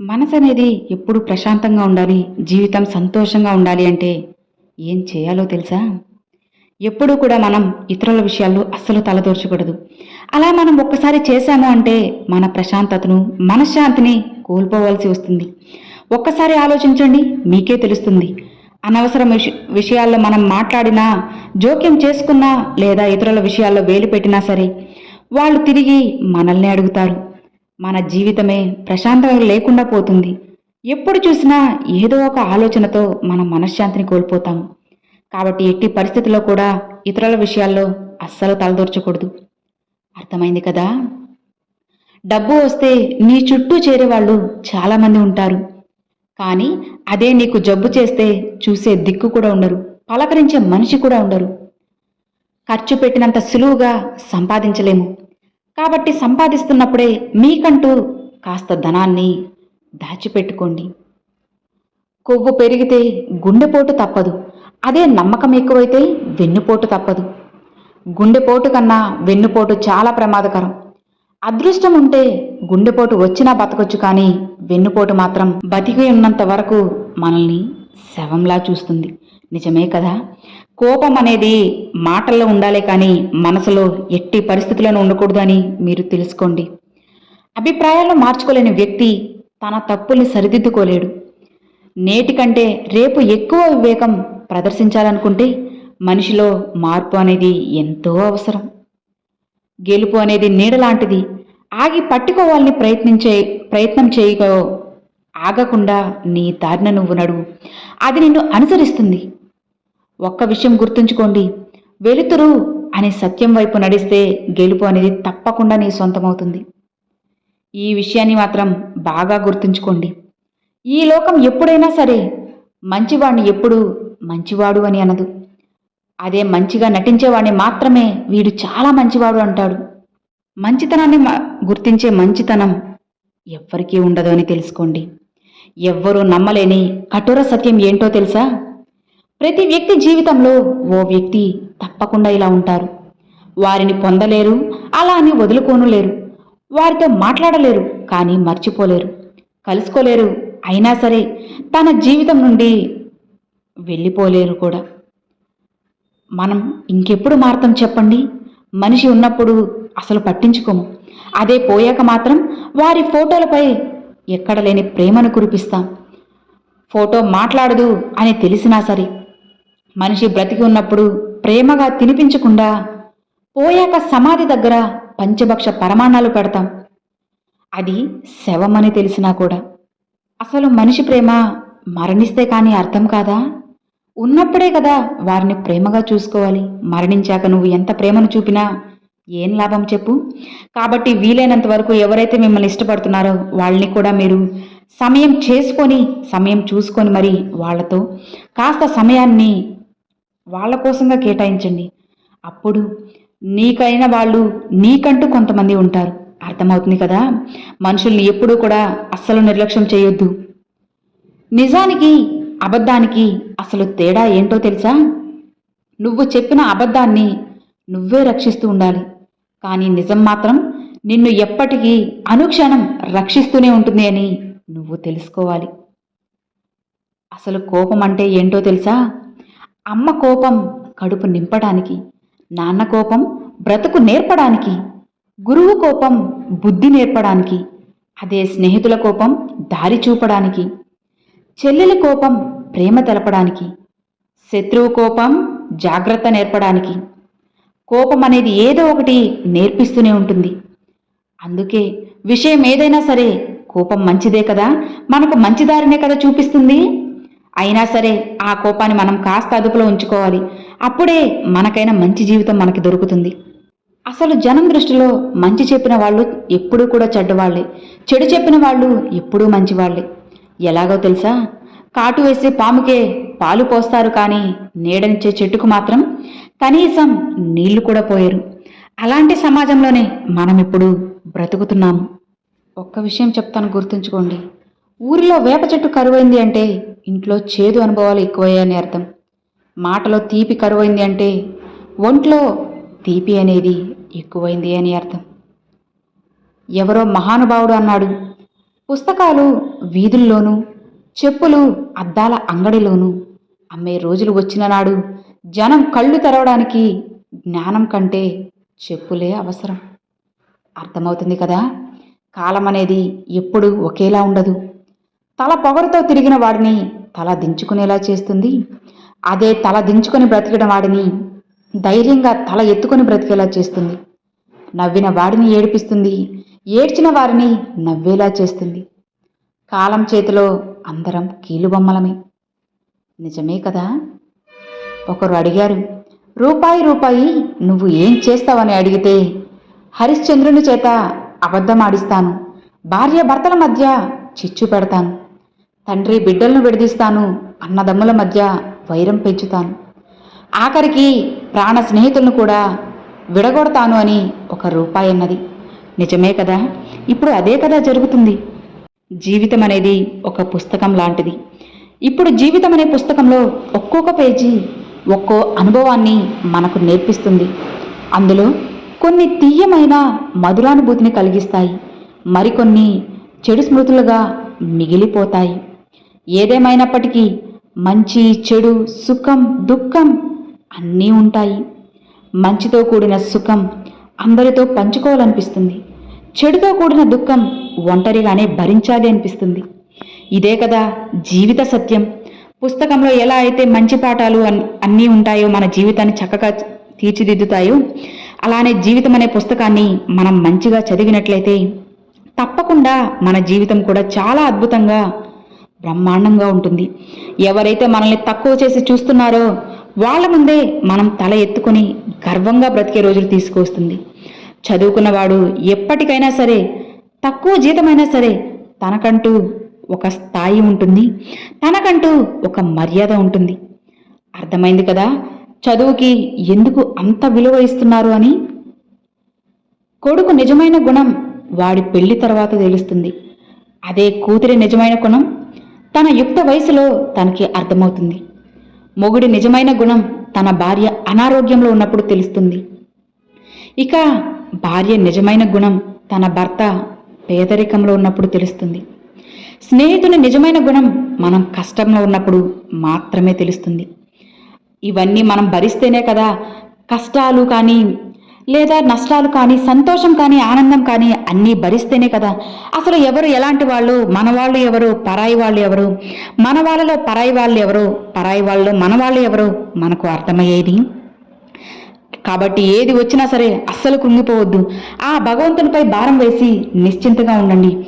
మనసు అనేది ఎప్పుడు ప్రశాంతంగా ఉండాలి జీవితం సంతోషంగా ఉండాలి అంటే ఏం చేయాలో తెలుసా? ఎప్పుడూ కూడా మనం ఇతరుల విషయాల్లో అస్సలు తలదూర్చకూడదు. అలా మనం ఒక్కసారి చేశాము అంటే మన ప్రశాంతతను మనశ్శాంతిని కోల్పోవలసి వస్తుంది. ఒక్కసారి ఆలోచించండి మీకే తెలుస్తుంది. అనవసరం విషయాల్లో మనం మాట్లాడినా జోక్యం చేసుకున్నా లేదా ఇతరుల విషయాల్లో వేలు పెట్టినా సరే వాళ్ళు తిరిగి మనల్ని అడుగుతారు. మన జీవితమే ప్రశాంతంగా లేకుండా పోతుంది. ఎప్పుడు చూసినా ఏదో ఒక ఆలోచనతో మనం మనశ్శాంతిని కోల్పోతాం. కాబట్టి ఎట్టి పరిస్థితుల్లో కూడా ఇతరుల విషయాల్లో అస్సలు తలదూర్చకూడదు. అర్థమైంది కదా? డబ్బు వస్తే నీ చుట్టూ చేరేవాళ్ళు చాలామంది ఉంటారు. కానీ అదే నీకు జబ్బు చేస్తే చూసే దిక్కు కూడా ఉండరు. పలకరించే మనిషి కూడా ఉండరు. ఖర్చు పెట్టినంత సులువుగా సంపాదించలేము. కాబట్టి సంపాదిస్తున్నప్పుడే మీకంటూ కాస్త ధనాన్ని దాచిపెట్టుకోండి. కొవ్వు పెరిగితే గుండెపోటు తప్పదు. అదే నమ్మకం ఎక్కువైతే వెన్నుపోటు తప్పదు. గుండెపోటు కన్నా వెన్నుపోటు చాలా ప్రమాదకరం. అదృష్టం ఉంటే గుండెపోటు వచ్చినా బతకొచ్చు కానీ వెన్నుపోటు మాత్రం బతికి ఉన్నంత వరకు మనల్ని శవంలా చూస్తుంది. నిజమే కదా? కోపం అనేది మాటల్లో ఉండాలే కానీ మనసులో ఎట్టి పరిస్థితులను ఉండకూడదు అని మీరు తెలుసుకోండి. అభిప్రాయాలను మార్చుకోలేని వ్యక్తి తన తప్పుల్ని సరిదిద్దుకోలేడు. నేటికంటే రేపు ఎక్కువ వివేకం ప్రదర్శించాలనుకుంటే మనిషిలో మార్పు అనేది ఎంతో అవసరం. గెలుపు అనేది నీడలాంటిది ఆగి పట్టుకోవాలని ప్రయత్నించే ప్రయత్నం చేయగో ఆగకుండా నీ దారిన నువ్వు నడువు. అది నిన్ను అనుసరిస్తుంది. ఒక్క విషయం గుర్తుంచుకోండి. వెలుతురు అనే సత్యం వైపు నడిస్తే గెలుపు అనేది తప్పకుండా నీ సొంతమవుతుంది. ఈ విషయాన్ని మాత్రం బాగా గుర్తుంచుకోండి. ఈ లోకం ఎప్పుడైనా సరే మంచివాడిని ఎప్పుడు మంచివాడు అని అనదు. అదే మంచిగా నటించేవాడిని మాత్రమే వీడు చాలా మంచివాడు అంటాడు. మంచితనాన్ని గుర్తించే మంచితనం ఎవ్వరికీ ఉండదు అని తెలుసుకోండి. ఎవ్వరూ నమ్మలేని కఠోర సత్యం ఏంటో తెలుసా? ప్రతి వ్యక్తి జీవితంలో ఓ వ్యక్తి తప్పకుండా ఇలా ఉంటారు. వారిని పొందలేరు అలా అని వదులుకోను లేరు వారితో మాట్లాడలేరు కానీ మర్చిపోలేరు. కలుసుకోలేరు అయినా సరే తన జీవితం నుండి వెళ్ళిపోలేరు కూడా. మనం ఇంకెప్పుడు మార్తం చెప్పండి? మనిషి ఉన్నప్పుడు అసలు పట్టించుకోము. అదే పోయాక మాత్రం వారి ఫోటోలపై ఎక్కడ లేని ప్రేమను కురిపిస్తాం. ఫోటో మాట్లాడదు అని తెలిసినా సరే మనిషి బ్రతికి ఉన్నప్పుడు ప్రేమగా తినిపించకుండా పోయాక సమాధి దగ్గర పంచభక్ష పరమాణాలు పెడతాం. అది శవమని తెలిసినా కూడా. అసలు మనిషి ప్రేమ మరణిస్తే కానీ అర్థం కాదా? ఉన్నప్పుడే కదా వారిని ప్రేమగా చూసుకోవాలి. మరణించాక నువ్వు ఎంత ప్రేమను చూపినా ఏం లాభం చెప్పు? కాబట్టి వీలైనంత వరకు ఎవరైతే మిమ్మల్ని ఇష్టపడుతున్నారో వాళ్ళని కూడా మీరు సమయం చేసుకొని సమయం చూసుకొని మరి వాళ్ళతో కాస్త సమయాన్ని వాళ్ళ కోసంగా కేటాయించండి. అప్పుడు నీకైన వాళ్ళు నీకంటూ కొంతమంది ఉంటారు. అర్థమవుతుంది కదా? మనుషుల్ని ఎప్పుడూ కూడా అస్సలు నిర్లక్ష్యం చేయొద్దు. నిజానికి అబద్ధానికి అసలు తేడా ఏంటో తెలుసా? నువ్వు చెప్పిన అబద్ధాన్ని నువ్వే రక్షిస్తూ ఉండాలి. కానీ నిజం మాత్రం నిన్ను ఎప్పటికీ అనుక్షణం రక్షిస్తూనే ఉంటుంది అని నువ్వు తెలుసుకోవాలి. అసలు కోపం అంటే ఏంటో తెలుసా? అమ్మ కోపం కడుపు నింపడానికి నాన్న కోపం బ్రతుకు నేర్పడానికి గురువు కోపం బుద్ధి నేర్పడానికి అదే స్నేహితుల కోపం దారి చూపడానికి చెల్లెలి కోపం ప్రేమ తెలపడానికి శత్రువు కోపం జాగ్రత్త నేర్పడానికి కోపం అనేది ఏదో ఒకటి నేర్పిస్తూనే ఉంటుంది. అందుకే విషయం ఏదైనా సరే కోపం మంచిదే కదా? మనకు మంచి దారినే కదా చూపిస్తుంది? అయినా సరే ఆ కోపాన్ని మనం కాస్త అదుపులో ఉంచుకోవాలి. అప్పుడే మనకైనా మంచి జీవితం మనకి దొరుకుతుంది. అసలు జనం దృష్టిలో మంచి చెప్పిన వాళ్ళు ఎప్పుడూ కూడా చెడ్డవాళ్ళే. చెడు చెప్పిన వాళ్ళు ఎప్పుడూ మంచివాళ్ళే. ఎలాగో తెలుసా? కాటు వేసే పాముకే పాలు పోస్తారు కానీ నీడనిచ్చే చెట్టుకు మాత్రం కనీసం నీళ్ళు కూడా పోయరు. అలాంటి సమాజంలోనే మనం ఇప్పుడు బ్రతుకుతున్నాము. ఒక్క విషయం చెప్తాను గుర్తుంచుకోండి. ఊరిలో వేప చెట్టు కరువైంది అంటే ఇంట్లో చేదు అనుభవాలు ఎక్కువయ్యాయని అర్థం. మాటలో తీపి కరువైంది అంటే ఒంట్లో తీపి అనేది ఎక్కువైంది అని అర్థం. ఎవరో మహానుభావుడు అన్నాడు పుస్తకాలు వీధుల్లోనూ చెప్పులు అద్దాల అంగడిలోనూ అమ్మే రోజులు వచ్చిన నాడు జనం కళ్ళు తెరవడానికి జ్ఞానం కంటే చెప్పులే అవసరం. అర్థమవుతుంది కదా? కాలం అనేది ఎప్పుడు ఒకేలా ఉండదు. తల పొగరుతో తిరిగిన వాడిని తల దించుకునేలా చేస్తుంది. అదే తల దించుకొని బ్రతికిన వాడిని ధైర్యంగా తల ఎత్తుకొని బ్రతికేలా చేస్తుంది. నవ్విన వాడిని ఏడిపిస్తుంది. ఏడ్చిన వారిని నవ్వేలా చేస్తుంది. కాలం చేతిలో అందరం కీలుబొమ్మలమే. నిజమే కదా? ఒకరు అడిగారు రూపాయి రూపాయి నువ్వు ఏం చేస్తావని అడిగితే హరిశ్చంద్రుని చేత అబద్ధం ఆడిస్తాను. భార్య భర్తల మధ్య చిచ్చు పెడతాను. తండ్రి బిడ్డలను విడదీస్తాను అన్నదమ్ముల మధ్య వైరం పెంచుతాను. ఆఖరికి ప్రాణ స్నేహితులను కూడా విడగొడతాను అని ఒక రూపాయి అన్నది. నిజమే కదా? ఇప్పుడు అదే కదా జరుగుతుంది. జీవితం అనేది ఒక పుస్తకం లాంటిది. ఇప్పుడు జీవితం అనే పుస్తకంలో ఒక్కొక్క పేజీ ఒక్కో అనుభవాన్ని మనకు నేర్పిస్తుంది. అందులో కొన్ని తీయమైన మధురానుభూతిని కలిగిస్తాయి. మరికొన్ని చెడు స్మృతులుగా మిగిలిపోతాయి. ఏదేమైనప్పటికీ మంచి చెడు సుఖం దుఃఖం అన్నీ ఉంటాయి. మంచితో కూడిన సుఖం అందరితో పంచుకోవాలనిపిస్తుంది. చెడుతో కూడిన దుఃఖం ఒంటరిగానే భరించాలి అనిపిస్తుంది. ఇదే కదా జీవిత సత్యం. పుస్తకంలో ఎలా అయితే మంచి పాఠాలు అన్- అన్నీ ఉంటాయో మన జీవితాన్ని చక్కగా తీర్చిదిద్దుతాయో అలానే జీవితం అనే పుస్తకాన్ని మనం మంచిగా చదివినట్లయితే తప్పకుండా మన జీవితం కూడా చాలా అద్భుతంగా బ్రహ్మాండంగా ఉంటుంది. ఎవరైతే మనల్ని తక్కువ చేసి చూస్తున్నారో వాళ్ళ ముందే మనం తల ఎత్తుకొని గర్వంగా బ్రతికే రోజులు తీసుకొస్తుంది చదువుకున్నవాడు ఎప్పటికైనా సరే తక్కువ జీతమైనా సరే తనకంటూ ఒక స్థాయి ఉంటుంది. తనకంటూ ఒక మర్యాద ఉంటుంది. అర్థమైంది కదా? చదువుకి ఎందుకు అంత విలువ ఇస్తున్నారు అని? కొడుకు నిజమైన గుణం వాడి పెళ్ళి తర్వాత తెలుస్తుంది. అదే కూతురి నిజమైన గుణం తన యుక్త వయసులో తనకి అర్థమవుతుంది. మొగుడి నిజమైన గుణం తన భార్య అనారోగ్యంలో ఉన్నప్పుడు తెలుస్తుంది. ఇక భార్య నిజమైన గుణం తన భర్త పేదరికంలో ఉన్నప్పుడు తెలుస్తుంది. స్నేహితుని నిజమైన గుణం మనం కష్టంలో ఉన్నప్పుడు మాత్రమే తెలుస్తుంది. ఇవన్నీ మనం భరిస్తేనే కదా కష్టాలు కానీ లేదా నష్టాలు కానీ సంతోషం కానీ ఆనందం కానీ అన్నీ భరిస్తేనే కదా. అసలు ఎవరు ఎలాంటి వాళ్ళు? మన వాళ్ళు ఎవరు? పరాయి వాళ్ళు ఎవరు? మన వాళ్ళలో పరాయి వాళ్ళు ఎవరు? పరాయి వాళ్ళు మన వాళ్ళు ఎవరు? మనకు అర్థమయ్యేది? కాబట్టి ఏది వచ్చినా సరే అస్సలు కృంగిపోవద్దు. ఆ భగవంతునిపై భారం వేసి నిశ్చింతగా ఉండండి.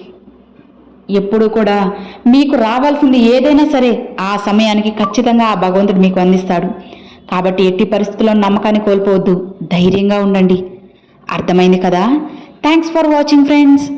ఎప్పుడు కూడా మీకు రావాల్సింది ఏదైనా సరే ఆ సమయానికి ఖచ్చితంగా ఆ భగవంతుడు మీకు అందిస్తాడు. కాబట్టి ఎట్టి పరిస్థితుల్లో నమ్మకాన్ని కోల్పోవద్దు. ధైర్యంగా ఉండండి. అర్థమైంది కదా? Thanks for watching friends